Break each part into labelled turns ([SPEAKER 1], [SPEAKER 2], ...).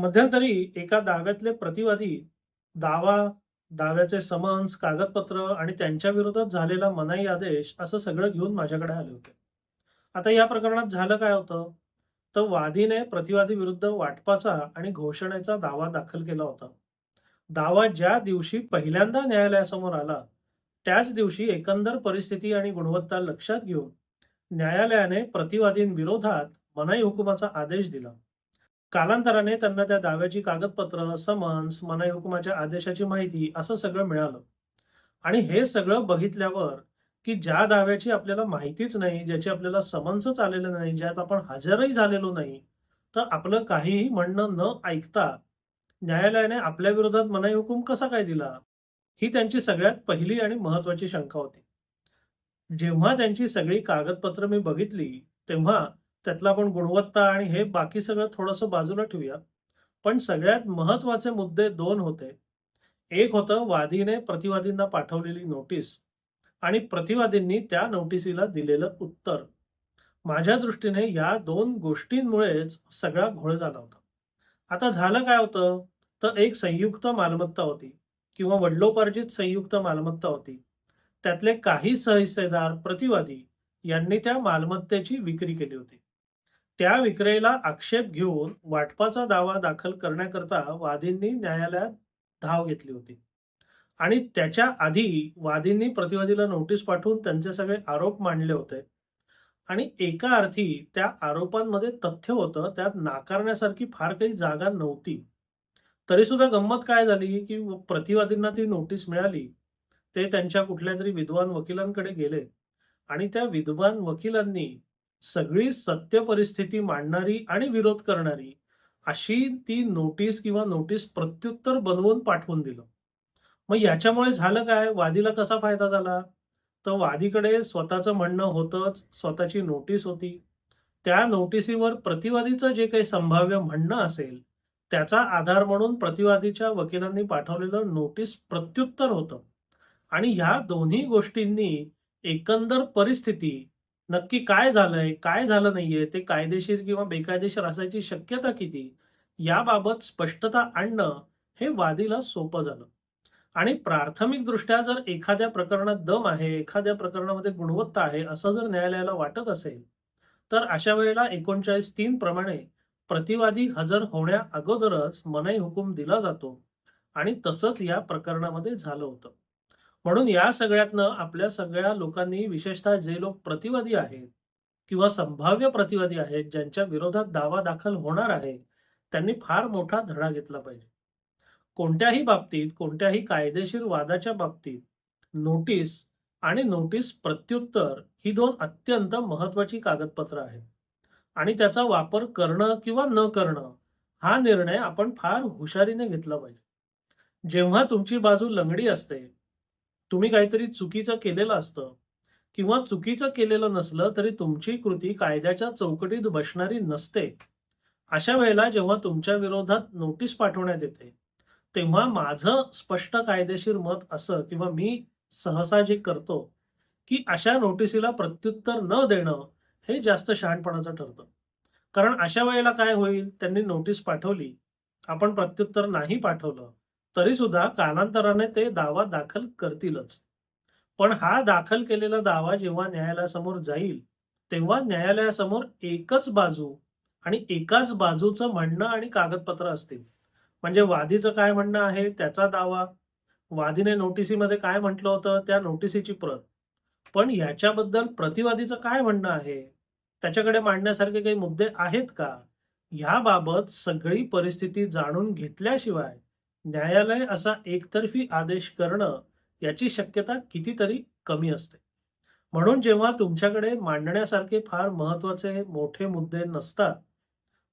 [SPEAKER 1] मध्यंतरी एका दाव्यातले प्रतिवादी दावा दाव्याचे समन्स कागदपत्र आणि त्यांच्या विरोधात झालेला मनाई आदेश असं सगळं घेऊन माझ्याकडे आले होते. आता या प्रकरणात झालं काय होतं? तर वादीने प्रतिवादी विरुद्ध वाटपाचा आणि घोषणेचा दावा दाखल केला होता. दावा ज्या दिवशी पहिल्यांदा न्यायालयासमोर आला त्याच दिवशी एकंदर परिस्थिती आणि गुणवत्ता लक्षात घेऊन न्यायालयाने प्रतिवादींविरोधात मनाई हुकुमाचा आदेश दिला. कालांतराने त्यांना त्या दाव्याची कागदपत्र समन्स मनाई हुकुमाच्या आदेशाची माहिती असं सगळं मिळालं. आणि हे सगळं बघितल्यावर की ज्या दाव्याची आपल्याला माहितीच नाही ज्याची आपल्याला समन्सच आलेलं नाही ज्यात आपण हजरही झालेलो नाही तर आपलं काहीही म्हणणं न ऐकता न्यायालयाने आपल्या विरोधात मनाई हुकूम कसा काय दिला? ही त्यांची सगळ्यात पहिली आणि महत्वाची शंका होती. जेव्हा त्यांची सगळी कागदपत्र मी बघितली तेव्हा त्यातला पण गुणवत्ता आणि हे बाकी सगळं थोडंसं बाजूला ठेवूया. पण सगळ्यात महत्त्वाचे मुद्दे दोन होते. एक होतं वादीने प्रतिवादींना पाठवलेली नोटीस आणि प्रतिवादींनी त्या नोटिसीला दिलेलं उत्तर. माझ्या दृष्टीने या दोन गोष्टींमुळेच सगळा घोळ झाला होता. आता झालं काय होतं? तर एक संयुक्त मालमत्ता होती किंवा वडिलोपार्जित संयुक्त मालमत्ता होती. त्यातले काही सहिस्सेदार प्रतिवादी यांनी त्या मालमत्तेची विक्री केली होती. त्या विक्रीला आक्षेप घेऊन वाटपाचा दावा दाखल करण्याकरता वादींनी न्यायालयात धाव घेतली होती. आणि त्याच्या आधी वादींनी प्रतिवादीला नोटीस पाठवून त्यांचे सगळे आरोप मांडले होते. आणि एका अर्थी त्या आरोपांमध्ये तथ्य होतं त्यात नाकारण्यासारखी फार काही जागा नव्हती. तरी सुद्धा गंमत काय झाली की प्रतिवादींना ती नोटीस मिळाली ते त्यांच्या कुठल्या तरी विद्वान वकिलांकडे गेले. आणि त्या विद्वान वकिलांनी सगळी सत्य परिस्थिती मांडणारी आणि विरोध करणारी अशी ती नोटीस किंवा नोटीस प्रत्युत्तर बनवून पाठवून दिलं. मग याच्यामुळे झालं काय? वादीला कसा फायदा झाला? तर वादीकडे स्वतःचं म्हणणं होतंच स्वतःची नोटीस होती. त्या नोटिसीवर प्रतिवादीचं जे काही संभाव्य म्हणणं असेल त्याचा आधार म्हणून प्रतिवादीच्या वकिलांनी पाठवलेलं नोटीस प्रत्युत्तर होतं. आणि ह्या दोन्ही गोष्टींनी एकंदर परिस्थिती नक्की काय झालंय काय झालं नाहीये ते कायदेशीर किंवा बेकायदेशीर असायची शक्यता किती? याबाबत स्पष्टता आणणं हे वादीला सोपं झालं. आणि प्राथमिक दृष्ट्या जर एखाद्या प्रकरणात दम आहे एखाद्या प्रकरणामध्ये गुणवत्ता आहे असं जर न्यायालयाला वाटत असेल तर अशा वेळेला एकोणचाळीस तीन प्रमाणे प्रतिवादी हजर होण्या अगोदरच मनाई हुकूम दिला जातो आणि तसंच या प्रकरणामध्ये झालं होतं. म्हणून या सगळ्यातनं आपल्या सगळ्या लोकांनी विशेषतः जे लोक प्रतिवादी आहेत किंवा संभाव्य प्रतिवादी आहेत ज्यांच्या विरोधात दावा दाखल होणार आहे त्यांनी फार मोठा धडा घेतला पाहिजे. कोणत्याही बाबतीत कोणत्याही कायदेशीर वादाच्या बाबतीत नोटीस आणि नोटीस प्रत्युत्तर ही दोन अत्यंत महत्वाची कागदपत्र आहेत. आणि त्याचा वापर करणं किंवा न करणं हा निर्णय आपण फार हुशारीने घेतला पाहिजे. जेव्हा तुमची बाजू लंगडी असते तुम्ही काहीतरी चुकीचं केलेलं असतं किंवा चुकीचं केलेलं नसलं तरी तुमची कृती कायद्याच्या चौकटीत बसणारी नसते. अशा वेळेला जेव्हा तुमच्या विरोधात नोटीस पाठवण्यात येते तेव्हा माझं स्पष्ट कायदेशीर मत असं किंवा मी सहसा जे करतो की अशा नोटिसीला प्रत्युत्तर न देणं हे जास्त शहाणपणाचं ठरतं. कारण अशा वेळेला काय होईल? त्यांनी नोटीस पाठवली. आपण प्रत्युत्तर नाही पाठवलं. तरी सुद्धा कालांतराने ते दावा दाखल करतीलच. पण हा दाखल केलेला दावा जेव्हा न्यायालयासमोर जाईल तेव्हा न्यायालयासमोर एकच बाजू आणि एकाच बाजूचं म्हणणं आणि कागदपत्र असतील. म्हणजे वादीचं काय म्हणणं आहे त्याचा दावा? वादीने नोटिसीमध्ये काय म्हटलं होतं त्या नोटिसीची प्रत? पण याच्याबद्दल प्रतिवादीचं काय म्हणणं आहे? त्याच्याकडे मांडण्यासारखे काही मुद्दे आहेत का? याबाबत सगळी परिस्थिती जाणून घेतल्याशिवाय न्यायालय असा एकतर्फी आदेश करणं याची शक्यता कितीतरी कमी असते. म्हणून जेव्हा तुमच्याकडे मांडण्यासारखे फार महत्त्वाचे मोठे मुद्दे नसतात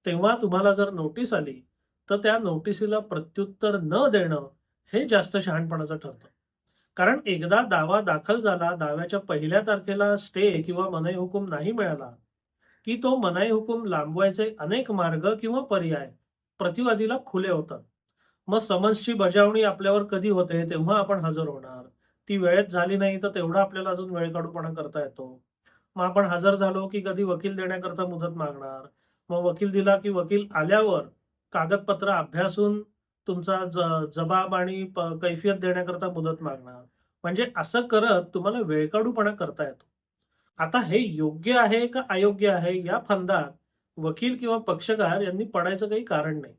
[SPEAKER 1] तेव्हा तुम्हाला जर नोटीस आली तर त्या नोटिसीला प्रत्युत्तर न देणं हे जास्त शहाणपणाचं ठरतं. कारण एकदा दावा दाखल झाला दाव्याच्या पहिल्या तारखेला स्टे किंवा मनाई हुकूम नाही मिळाला की तो मनाई हुकूम लांबवायचे अनेक मार्ग किंवा पर्याय प्रतिवादीला खुले होतात. मग समन्सची बजावणी आपल्यावर कधी होते तेव्हा आपण हजर होणार ती वेळेत झाली नाही तर तेवढा आपल्याला अजून वेळ काढूपणा करता येतो मग आपण हजर झालो की कधी वकील देण्याकरता मुदत मागणार मग वकील दिला की वकील आल्यावर कागदपत्र अभ्यासून तुमचा ज जबाब आणि कैफियत देण्याकरता मुदत मागणार. म्हणजे असं करत तुम्हाला वेळकाढूपणा करता येतो. आता हे योग्य आहे का अयोग्य आहे या फंदात वकील किंवा पक्षकार यांनी पडायचं काही कारण नाही.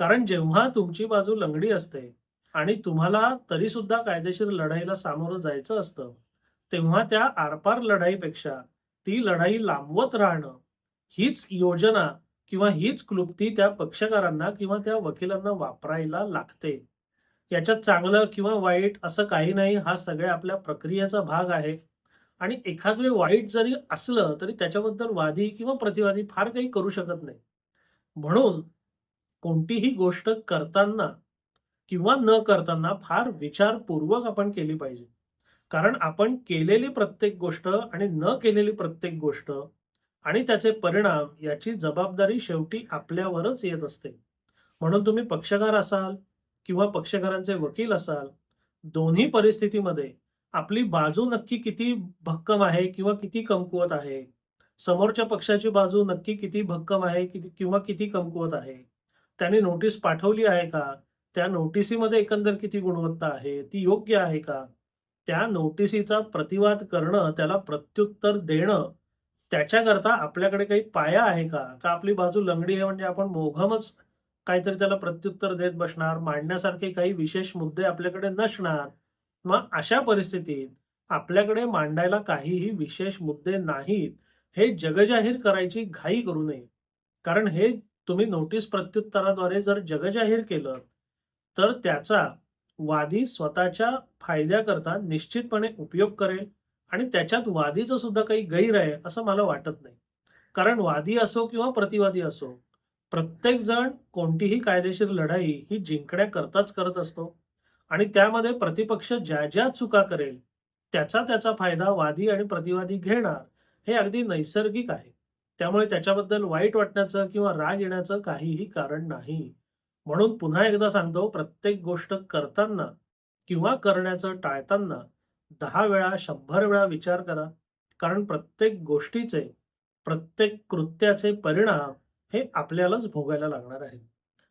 [SPEAKER 1] कारण जेव्हा तुमची बाजू लंगडी असते आणि तुम्हाला तरी सुद्धा कायदेशीर लढाईला सामोरं जायचं असतं, तेव्हा त्या आरपार लढाईपेक्षा ती लढाई लांबवत राहणं हीच योजना किंवा हीच क्लुप्ती त्या पक्षकारांना किंवा त्या वकिलांना वापरायला लागते. याच्यात चांगलं किंवा वाईट असं काही नाही. हा सगळ्या आपल्या प्रक्रियेचा भाग आहे आणि एखाद वाईट जरी असलं तरी त्याच्याबद्दल वादी किंवा प्रतिवादी फार काही करू शकत नाही. म्हणून कोणतीही गोष्ट करताना किंवा न करताना फार विचारपूर्वक आपण केली पाहिजे. कारण आपण केलेली प्रत्येक गोष्ट आणि न केलेली प्रत्येक गोष्ट आणि त्याचे परिणाम याची जबाबदारी शेवटी आपल्यावरच येत असते. म्हणून तुम्ही पक्षकार असाल किंवा पक्षकारांचे वकील असाल, दोन्ही परिस्थितीमध्ये आपली बाजू नक्की किती भक्कम आहे किंवा किती कमकुवत आहे, समोरच्या पक्षाची बाजू नक्की किती भक्कम आहे किंवा किती कमकुवत आहे, त्याने नोटीस पाठवली आहे का, त्या नोटिसीमध्ये एकंदर किती गुणवत्ता आहे, ती योग्य आहे का, त्या नोटिसीचा प्रतिवाद करणं, त्याला प्रत्युत्तर देणं, त्याच्याकरता आपल्याकडे काही पाया आहे का? का आपली बाजू लंगडी आहे म्हणजे आपण मोघमच काहीतरी त्याला प्रत्युत्तर देत बसणार, मांडण्यासारखे काही विशेष मुद्दे आपल्याकडे नसणार. मग अशा परिस्थितीत आपल्याकडे मांडायला काहीही विशेष मुद्दे नाहीत, हे जगजाहीर करायची घाई करू नये. कारण हे तुम्ही नोटीस प्रत्युत्तराद्वारे जर जगजाहीर केलं, तर त्याचा वादी स्वतःच्या फायद्याकरता निश्चितपणे उपयोग करेल आणि त्याच्यात वादीचं सुद्धा काही गैर आहे असं मला वाटत नाही. कारण वादी असो किंवा प्रतिवादी असो, प्रत्येक जण कोणतीही कायदेशीर लढाई ही जिंकण्याकरताच करत असतो आणि त्यामध्ये प्रतिपक्ष ज्या ज्या चुका करेल, त्याचा त्याचा फायदा वादी आणि प्रतिवादी घेणार, हे अगदी नैसर्गिक आहे. त्यामुळे त्याच्याबद्दल वाईट वाटण्याचं किंवा राग येण्याचं काहीही कारण नाही. म्हणून पुन्हा एकदा सांगतो, प्रत्येक गोष्ट करताना किंवा करण्याचं टाळताना दहा वेळा, शंभर वेळा विचार करा. कारण प्रत्येक गोष्टीचे, प्रत्येक कृत्याचे परिणाम हे आपल्यालाच भोगायला लागणार आहेत.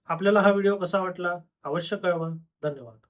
[SPEAKER 1] आपल्याला हा व्हिडिओ कसा वाटला? अवश्य कळवा. धन्यवाद.